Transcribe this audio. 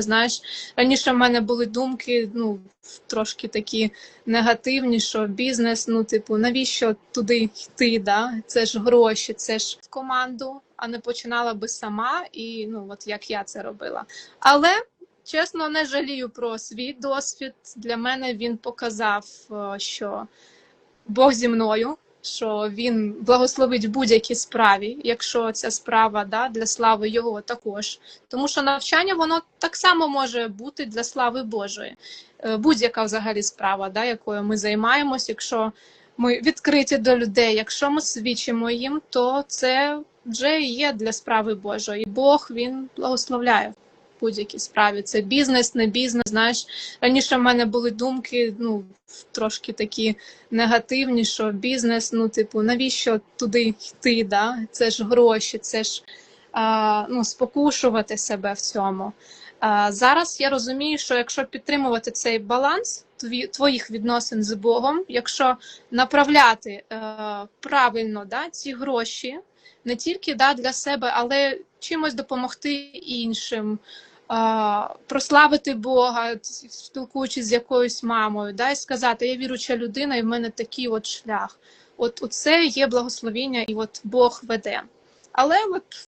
Знаєш, раніше в мене були думки, ну трошки такі негативні, що бізнес, ну, типу, навіщо туди йти? Да? Це ж гроші, це ж команду, а не починала би сама, і ну, от як я це робила. Але чесно, не жалію про свій досвід. Для мене він показав, е, що Бог зі мною. Що він благословить будь-якій справі, якщо ця справа да, для слави його також. Тому що навчання воно так само може бути для слави Божої. Е, Будь-яка взагалі справа, да, якою ми займаємось, якщо ми відкриті до людей, якщо ми свідчимо їм, то це вже є для справи Божої. Бог він благословляє будь-якій справі. Це бізнес, не бізнес. Знаєш, раніше в мене були думки, ну трошки такі негативні, що бізнес, ну, типу, навіщо туди йти? Да? Це ж гроші, це ж а, ну, спокушувати себе в цьому. А, зараз я розумію, що якщо підтримувати цей баланс твоїх відносин з Богом, якщо направляти е, правильно да, ці гроші, не тільки да, для себе, але чимось допомогти іншим. Прославити Бога, спілкуючись з якоюсь мамою, да, і сказати, я віруча людина, і в мене такий от шлях. От це є благословіння, і от Бог веде. Але от